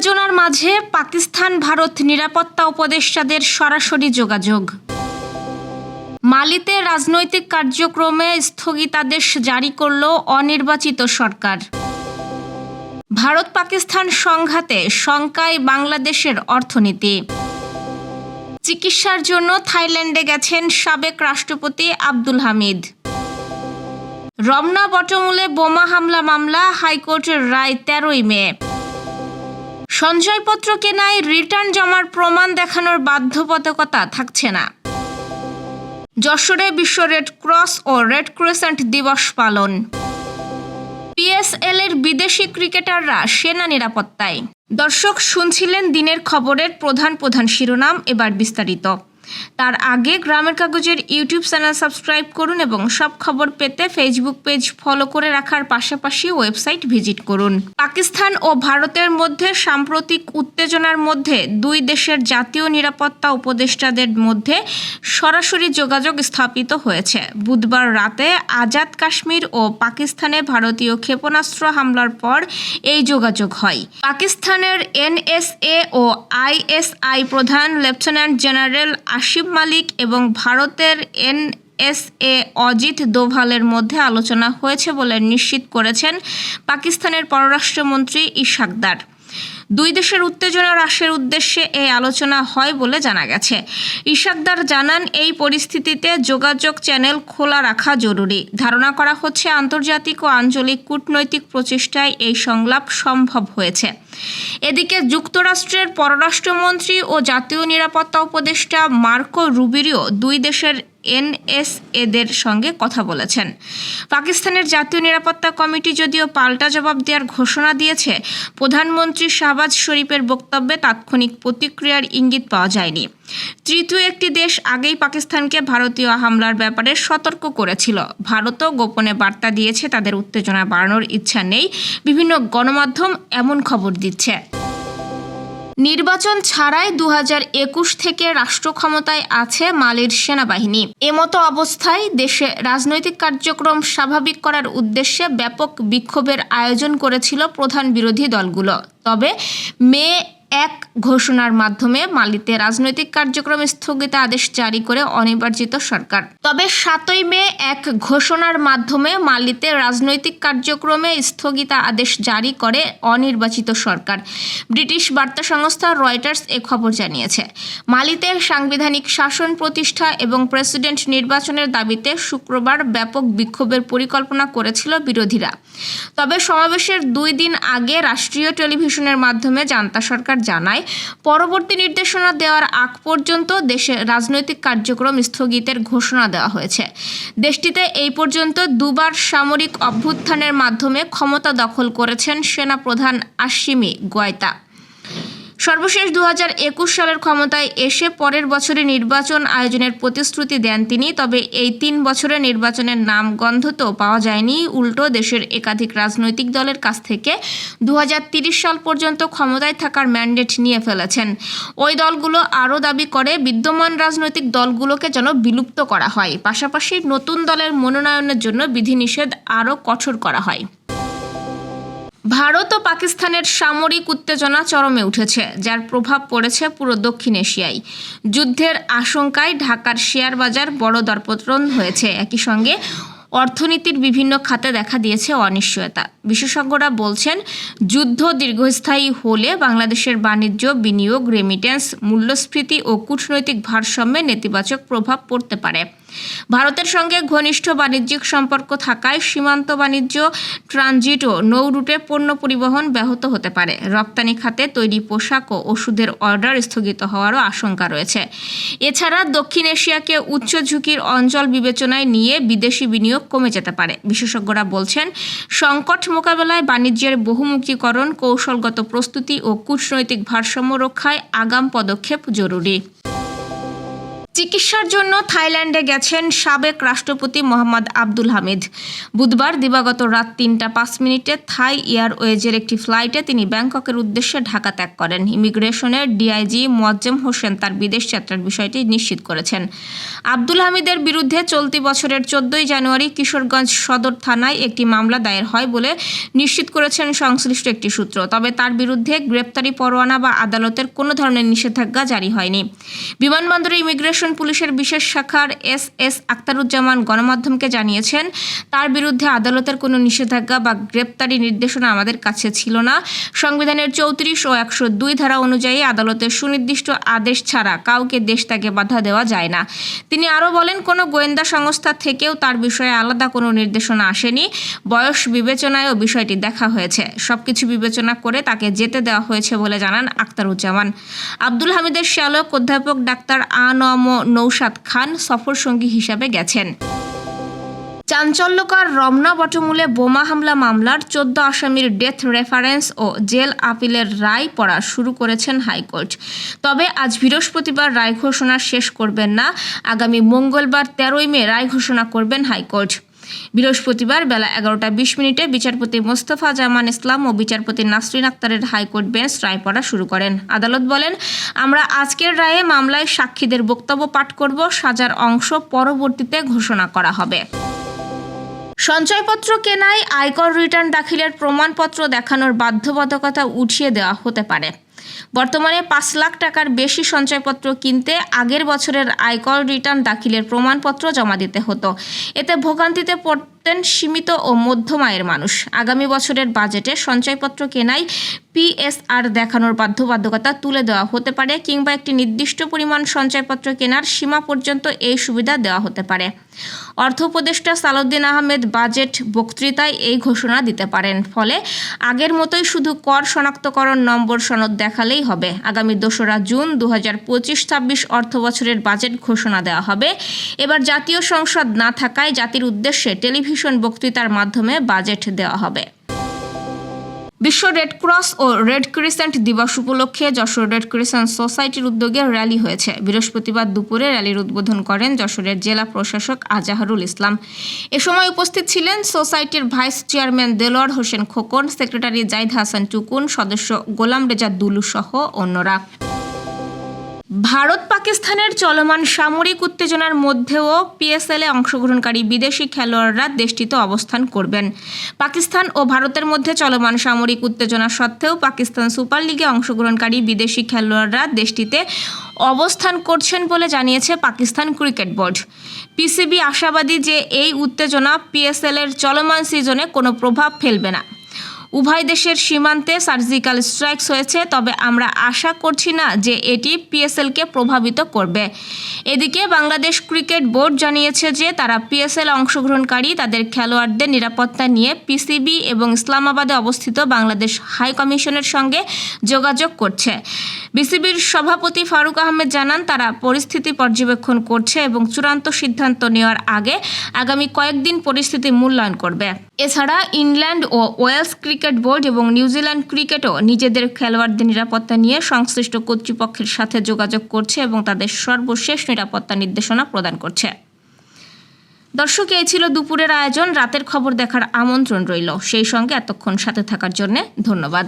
উত্তেজনার মাঝে পাকিস্তান ভারত নিরাপত্তা উপদেষ্টাদের সরাসরি যোগাযোগ। মালিতে রাজনৈতিক কার্যক্রমে স্থগিতাদেশ জারি করল অনির্বাচিত সরকার। ভারত পাকিস্তান সংঘাতে শঙ্কায় বাংলাদেশের অর্থনীতি। চিকিৎসার জন্য থাইল্যান্ডে গেছেন সাবেক রাষ্ট্রপতি আব্দুল হামিদ। রমনা বটমূলে বোমা হামলা মামলা হাইকোর্টের রায় তেরোই মে। সঞ্চয়পত্র কেনায় রিটার্ন জমার প্রমাণ দেখানোর বাধ্যবাধকতা থাকছে না। যশোরে বিশ্ব রেড ক্রস ও রেড ক্রেসেন্ট দিবস পালন। পিএসএল এর বিদেশি ক্রিকেটাররা সেনা নিরাপত্তায়। দর্শক শুনছিলেন দিনের খবরের প্রধান প্রধান শিরোনাম, এবার বিস্তারিত। তার আগে গ্রামের কাগজের ইউটিউব চ্যানেল সাবস্ক্রাইব করুন এবং সব খবর পেতে ফেসবুক পেজ ফলো করে রাখার পাশাপাশি ওয়েবসাইট ভিজিট করুন। পাকিস্তান ও ভারতের মধ্যে সাম্প্রতিক উত্তেজনার মধ্যে দুই দেশের জাতীয় নিরাপত্তা উপদেষ্টাদের মধ্যে সরাসরি যোগাযোগ স্থাপিত হয়েছে। বুধবার রাতে আজাদ কাশ্মীর ও পাকিস্তানে ভারতীয় ক্ষেপণাস্ত্র হামলার পর এই যোগাযোগ হয়। পাকিস্তানের এনএসএ ও আইএসআই প্রধান লেফটেন্যান্ট জেনারেল আসিফ মালিক এবং ভারতের এনএসএ অজিত দোভালের মধ্যে আলোচনা হয়েছে বলে নিশ্চিত করেছেন পাকিস্তানের পররাষ্ট্রমন্ত্রী ইশাকদার। দুই দেশের উত্তেজনা হ্রাসের উদ্দেশ্যে এই আলোচনা হয় বলে জানা গেছে। ইশাকদার জানান, এই পরিস্থিতিতে যোগাযোগ চ্যানেল খোলা রাখা জরুরি। ধারণা করা হচ্ছে, আন্তর্জাতিক ও আঞ্চলিক কূটনৈতিক প্রচেষ্টায় এই সংলাপ সম্ভব হয়েছে। এদিকে যুক্তরাষ্ট্রের পররাষ্ট্রমন্ত্রী ও জাতীয় নিরাপত্তা উপদেষ্টা মার্কো রুবিরিও দুই দেশের এনএসএদের সঙ্গে কথা বলেছেন। পাকিস্তানের জাতীয় নিরাপত্তা কমিটি যদিও পাল্টা জবাব দেওয়ার ঘোষণা দিয়েছে, প্রধানমন্ত্রী শাহবাজ শরীফের বক্তব্যে তাৎক্ষণিক প্রতিক্রিয়ার ইঙ্গিত পাওয়া যায়নি। তৃতীয় একটি দেশ আগেই পাকিস্তানকে ভারতীয় হামলার ব্যাপারে সতর্ক করেছিল। ভারতও গোপনে বার্তা দিয়েছে, তাদের উত্তেজনা বাড়ানোর ইচ্ছা নেই। বিভিন্ন গণমাধ্যম এমন খবর দিচ্ছে। নির্বাচন ছাড়াই দু থেকে রাষ্ট্র ক্ষমতায় আছে মালির সেনাবাহিনী। এমতো অবস্থায় দেশে রাজনৈতিক কার্যক্রম স্বাভাবিক করার উদ্দেশ্যে ব্যাপক বিক্ষোভের আয়োজন করেছিল প্রধান বিরোধী দলগুলো। তবে মে এক ঘোষণার মাধ্যমে মালিতে রাজনৈতিক কার্যক্রম স্থগিত আদেশ জারি করে অনির্বাচিত সরকার। তবে সাতই মে এক ঘোষণার মাধ্যমে মালিতে রাজনৈতিক কার্যক্রমে স্থগিত আদেশ জারি করে অনির্বাচিত সরকার। ব্রিটিশ বার্তা সংস্থা রয়টার্স এ খবর জানিয়েছে মালিতে সাংবিধানিক শাসন প্রতিষ্ঠা এবং প্রেসিডেন্ট নির্বাচনের দাবিতে শুক্রবার ব্যাপক বিক্ষোভের পরিকল্পনা করেছিল বিরোধীরা। তবে সমাবেশের দুই দিন আগে রাষ্ট্রীয় টেলিভিশনের মাধ্যমে জান্তা সরকার জানায়, পরবর্তী নির্দেশনা দেওয়ার আগ পর্যন্ত দেশে রাজনৈতিক কার্যক্রম স্থগিতের ঘোষণা দেওয়া হয়েছে। দেশটিতে এই পর্যন্ত দুবার সামরিক অভ্যুত্থানের মাধ্যমে ক্ষমতা দখল করেছেন সেনাপ্রধান আশিমি গয়তা সর্বশেষ দু সালের ক্ষমতায় এসে পরের বছরে নির্বাচন আয়োজনের প্রতিশ্রুতি দেন তিনি। তবে এই তিন বছরে নির্বাচনের নাম, গন্ধ তো পাওয়া যায়নি। উল্টো দেশের একাধিক রাজনৈতিক দলের কাছ থেকে দু সাল পর্যন্ত ক্ষমতায় থাকার ম্যান্ডেট নিয়ে ফেলেছেন। ওই দলগুলো আরও দাবি করে, বিদ্যমান রাজনৈতিক দলগুলোকে যেন বিলুপ্ত করা হয়। পাশাপাশি নতুন দলের মনোনয়নের জন্য বিধিনিষেধ আরও কঠোর করা হয়। ভারত ও পাকিস্তানের সামরিক উত্তেজনা চরমে উঠেছে, যার প্রভাব পড়েছে পুরো দক্ষিণ এশিয়ায়। যুদ্ধের আশঙ্কায় ঢাকার শেয়ার বাজার বড় দরপতন হয়েছে। একই সঙ্গে অর্থনীতির বিভিন্ন খাতে দেখা দিয়েছে অনিশ্চয়তা। বিশেষজ্ঞরা বলছেন, যুদ্ধ দীর্ঘস্থায়ী হলে বাংলাদেশের বাণিজ্য, বিনিয়োগ রেমিটেন্স মূল্যস্ফীতি ও কূটনৈতিক ভারসাম্যে নেতিবাচক প্রভাব পড়তে পারে। ভারতের সঙ্গে ঘনিষ্ঠ বাণিজ্যিক সম্পর্ক থাকায় সীমান্ত বাণিজ্য ট্রানজিট ও নৌ রুটে পণ্য পরিবহন ব্যাহত হতে পারে। রপ্তানি খাতে তৈরি পোশাক ও ওষুধের অর্ডার স্থগিত হওয়ারও আশঙ্কা রয়েছে। এছাড়া দক্ষিণ এশিয়াকে উচ্চ ঝুঁকির অঞ্চল বিবেচনায় নিয়ে বিদেশি বিনিয়োগ কমে যেতে পারে। বিশেষজ্ঞরা বলছেন, সংকট মোকাবেলায় বাণিজ্যের বহুমুখীকরণ, কৌশলগত প্রস্তুতি ও কূটনৈতিক ভারসাম্য রক্ষায় আগাম পদক্ষেপ জরুরি। চিকিৎসার জন্য থাইল্যান্ডে গেছেন সাবেক রাষ্ট্রপতি মোহাম্মদ আব্দুল হামিদ। বুধবার দিবাগত রাত তিনটা পাঁচ মিনিটে থাই এয়ারওয়েজের একটি ফ্লাইটে তিনি ব্যাংককের উদ্দেশ্যে ঢাকা ত্যাগ করেন। ইমিগ্রেশনের ডিআইজি মোয়াজ্জেম হোসেন তার বিদেশ যাত্রার বিষয়টি নিশ্চিত করেছেন। আব্দুল হামিদের বিরুদ্ধে চলতি বছরের চোদ্দই জানুয়ারি কিশোরগঞ্জ সদর থানায় একটি মামলা দায়ের হয় বলে নিশ্চিত করেছেন সংশ্লিষ্ট একটি সূত্র। তবে তার বিরুদ্ধে গ্রেপ্তারি পরোয়ানা বা আদালতের কোনো ধরনের নিষেধাজ্ঞা জারি হয়নি। বিমানবন্দরে ইমিগ্রেশন পুলিশের বিশেষ শাখার এস এস আক্তারুজ্জামান গণমাধ্যমকে জানিয়েছেন, তার বিরুদ্ধে আদালতের কোনো নিষেধাজ্ঞা বা গ্রেপ্তারি নির্দেশনা আমাদের কাছে ছিল না। সংবিধানের চৌত্রিশ ও একশো দুই ধারা অনুযায়ী আদালতের সুনির্দিষ্ট আদেশ ছাড়া কাউকে দেশ তাকে বাধা দেওয়া যায় না। তিনি আরও বলেন, কোনো গোয়েন্দা সংস্থা থেকেও তার বিষয়ে আলাদা কোনো নির্দেশনা আসেনি। বয়স বিবেচনায়ও বিষয়টি দেখা হয়েছে। সবকিছু বিবেচনা করে তাকে যেতে দেওয়া হয়েছে বলে জানান আক্তারুজ্জামান। আব্দুল হামিদের শ্যালক অধ্যাপক ডাক্তার আনম নৌসাদ খান সফর সঙ্গী হিসাবে গেছেন। চাঞ্চল্যকর রমনা বটমূলে বোমা হামলা মামলার চোদ্দ আসামির ডেথ রেফারেন্স ও জেল আপিলের রায় পড়া শুরু করেছেন হাইকোর্ট। তবে আজ বৃহস্পতিবার রায় ঘোষণা শেষ করবেন না। আগামী মঙ্গলবার তেরোই মে রায় ঘোষণা করবেন হাইকোর্ট। বৃহস্পতিবার বেলা এগারোটা বিশ মিনিটে বিচারপতি মোস্তফা জামান ইসলাম ও বিচারপতি নাসরিন আক্তারের হাইকোর্ট বেঞ্চ রায় পড়া শুরু করেন। আদালত বলেন, আমরা আজকের রায়ে মামলায় সাক্ষীদের বক্তব্য পাঠ করব, সাজার অংশ পরবর্তীতে ঘোষণা করা হবে। সঞ্চয়পত্র কেনায় আয়কর রিটার্ন দাখিলের প্রমাণপত্র দেখানোর বাধ্যবাধকতা উঠিয়ে দেওয়া হতে পারে। বর্তমানে পাঁচ লাখ টাকার বেশি সঞ্চয়পত্র কিনতে আগের বছরের আয়কর রিটার্ন দাখিলের প্রমাণপত্র জমা দিতে হতো। এতে ভোগান্তিতে পড়তেন সীমিত ও মধ্যম আয়ের মানুষ। আগামী বছরের বাজেটে সঞ্চয়পত্র কেনায় পিএসআর দেখানোর বাধ্যবাধকতা তুলে দেওয়া হতে পারে কিংবা একটি নির্দিষ্ট পরিমাণ সঞ্চয়পত্র কেনার সীমা পর্যন্ত এই সুবিধা দেওয়া হতে পারে। অর্থ উপদেষ্টা সালাউদ্দিন আহমেদ বাজেট বক্তৃতায় এই ঘোষণা দিতে পারেন। ফলে আগের মতোই শুধু কর শনাক্তকরণ নম্বর সনদ দেখালেই হবে। আগামী দোসরা জুন দু হাজার পঁচিশ ছাব্বিশ অর্থ বছরের বাজেট ঘোষণা দেওয়া হবে। এবার জাতীয় সংসদ না থাকায় জাতির উদ্দেশ্যে টেলিভিশন বক্তৃতার মাধ্যমে বাজেট দেওয়া হবে। বিশ্ব রেড ক্রস ও রেড ক্রিসেন্ট দিবস উপলক্ষে যশোর রেড ক্রিসেন্ট সোসাইটির উদ্যোগে র্যালি হয়েছে। বৃহস্পতিবার দুপুরে র্যালির উদ্বোধন করেন যশোরের জেলা প্রশাসক আজাহারুল ইসলাম। এ সময় উপস্থিত ছিলেন সোসাইটির vice chairman Delwar Hossain Khokon, secretary Zaid Hasan Tukun, সদস্য গোলাম রেজা দুলু সহ অন্যরা। ভারত পাকিস্তানের চলমান সামরিক উত্তেজনার মধ্যেও পিএসএলে অংশগ্রহণকারী বিদেশি খেলোয়াড়রা দেশটিতে অবস্থান করবেন। পাকিস্তান ও ভারতের মধ্যে চলমান সামরিক উত্তেজনা সত্ত্বেও পাকিস্তান সুপার লিগে অংশগ্রহণকারী বিদেশি খেলোয়াড়রা দেশটিতে অবস্থান করছেন বলে জানিয়েছে পাকিস্তান ক্রিকেট বোর্ড। পিসিবি আশাবাদী যে এই উত্তেজনা পিএসএলের চলমান সিজনে কোনো প্রভাব ফেলবে না। উভয় দেশের সীমান্তে সার্জিক্যাল স্ট্রাইকস হয়েছে, তবে আমরা আশা করছি না যে এটি পিএসএলকে প্রভাবিত করবে। এদিকে বাংলাদেশ ক্রিকেট বোর্ড জানিয়েছে যে তারা পিএসএল অংশগ্রহণকারী, তাদের খেলোয়াড়দের নিরাপত্তা নিয়ে পিসিবি এবং ইসলামাবাদে অবস্থিত বাংলাদেশ হাই কমিশনের সঙ্গে যোগাযোগ করছে। বিসিবির সভাপতি ফারুক আহমেদ জানান, তারা পরিস্থিতি পর্যবেক্ষণ করছে এবং চূড়ান্ত সিদ্ধান্ত নেওয়ার আগে আগামী কয়েকদিন পরিস্থিতি মূল্যায়ন করবে। এছাড়া ইংল্যান্ড ও ওয়েলস ক্রিকেট বোর্ড এবং নিউজিল্যান্ড ক্রিকেটও নিজেদের খেলোয়াড়দের নিরাপত্তা নিয়ে সংশ্লিষ্ট কর্তৃপক্ষের সাথে যোগাযোগ করছে এবং তাদের সর্বশেষ নিরাপত্তা নির্দেশনা প্রদান করছে। দর্শক, এই ছিল দুপুরের আয়োজন। রাতের খবর দেখার আমন্ত্রণ রইল। সেই সঙ্গে এতক্ষণ সাথে থাকার জন্য ধন্যবাদ।